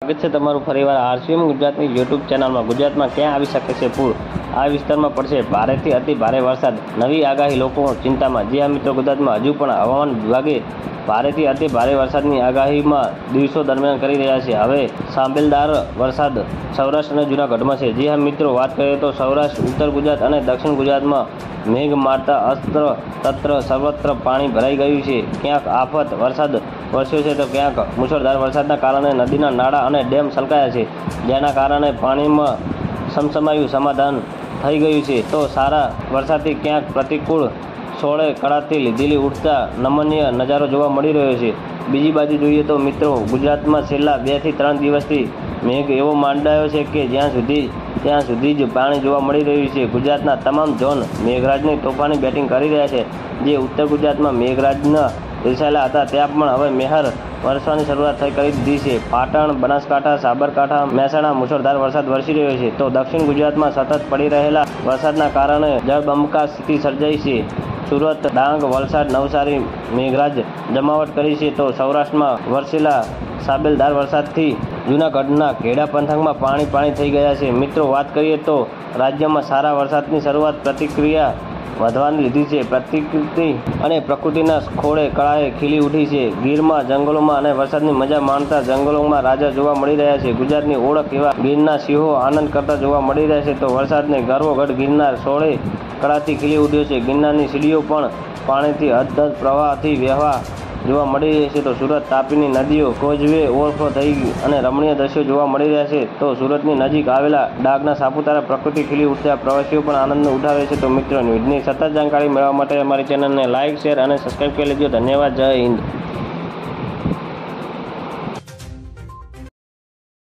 સ્વાગત છે તમારું ફરીવાર આરસીએમ ગુજરાતની યુટ્યુબ ચેનલમાં. ગુજરાતમાં ક્યાં આવી શકે છે પૂર? આ વિસ્તારમાં પડશે ભારેથી અતિ ભારે વરસાદ. નવી આગાહી લોકો ચિંતામાં. જે આ મિત્રો, ગુજરાતમાં હજુ પણ હવામાન વિભાગે ભારેથી અતિ ભારે વરસાદની આગાહીમાં દિવસો દરમિયાન કરી રહ્યા છે. હવે સાંભેલદાર વરસાદ સૌરાષ્ટ્ર અને જૂનાગઢમાં છે. જે હા મિત્રો, વાત કરીએ તો સૌરાષ્ટ્ર, ઉત્તર ગુજરાત અને દક્ષિણ ગુજરાતમાં મેઘ મારતા અસ્ત્ર તત્ર સર્વત્ર પાણી ભરાઈ ગયું છે. ક્યાંક આફત, વરસાદ વરસ્યો છે તો ક્યાંક મુશળધાર વરસાદના કારણે નદીના નાળા અને ડેમ છલકાયા છે. જેના કારણે પાણીમાં સમસમાયું સમાધાન થઈ ગયું છે. તો સારા વરસાદથી ક્યાંક પ્રતિકૂળ સોળે કળાથી લીધેલી ઉઠતા નમનીય નજારો જોવા મળી રહ્યો છે. બીજી બાજુ જોઈએ તો મિત્રો, ગુજરાતમાં છેલ્લા બેથી ત્રણ દિવસથી મેઘ એવો માંડાયો છે કે જ્યાં સુધી, ત્યાં સુધી જ પાણી જોવા મળી રહ્યું છે. ગુજરાતના તમામ ઝોન મેઘરાજની તોફાની બેટિંગ કરી રહ્યા છે. જે ઉત્તર ગુજરાતમાં મેઘરાજના દર્શાયેલા હતા. ત્યાં પણ હવે મેહર વરસવાની શરૂઆત થઈ કરી દીધી છે. પાટણ, બનાસકાંઠા, સાબરકાંઠા, મહેસાણા મુશળધાર વરસાદ વરસી રહ્યો છે. તો દક્ષિણ ગુજરાતમાં સતત પડી રહેલા વરસાદના કારણે જળબંબકા સ્થિતિ સર્જાઈ છે. સુરત, ડાંગ, વલસાડ, નવસારી, મેઘરાજ જમાવટ કરી છે. તો સૌરાષ્ટ્રમાં વરસેલા સાબેલદાર વરસાદથી જૂનાગઢના ખેડા પંથકમાં પાણી પાણી થઈ ગયા છે. મિત્રો, વાત કરીએ તો રાજ્યમાં સારા વરસાદની શરૂઆત પ્રતિક્રિયા વધવાની લીધી છે પ્રતિકૃતિ અને પ્રકૃતિના ખોળે કળાએ ખીલી ઉઠી છે. ગીરમાં, જંગલોમાં અને વરસાદની મજા માણતા જંગલોમાં રાજા જોવા મળી રહ્યા છે. ગુજરાતની ઓળખ એવા ગીરના સિંહો આનંદ કરતા જોવા મળી રહ્યા છે. તો વરસાદને ગર્વગઢ ગિરનાર સોળે કળાથી ખીલી ઉઠ્યો છે. ગિરનારની સીડીઓ પણ પાણીથી હદ પ્રવાહથી વહેવા જોવા મળી રહી છે તો સુરત તાપીની નદીઓ કોઝવે, ઓવરફ્લો થઈ અને રમણીય દ્રશ્યો જોવા મળી રહ્યા છે તો સુરતની નજીક આવેલા ડાગના સાપુતારા પ્રકૃતિ ખીલી ઉઠતા પ્રવાસીઓ પણ આનંદ ઉઠાવે છે. તો મિત્રો, ન્યૂઝની સતત જાણકારી મેળવવા માટે અમારી ચેનલને લાઇક શેર અને સબસ્ક્રાઈબ કરી લેજો. ધન્યવાદ. જય હિન્દ.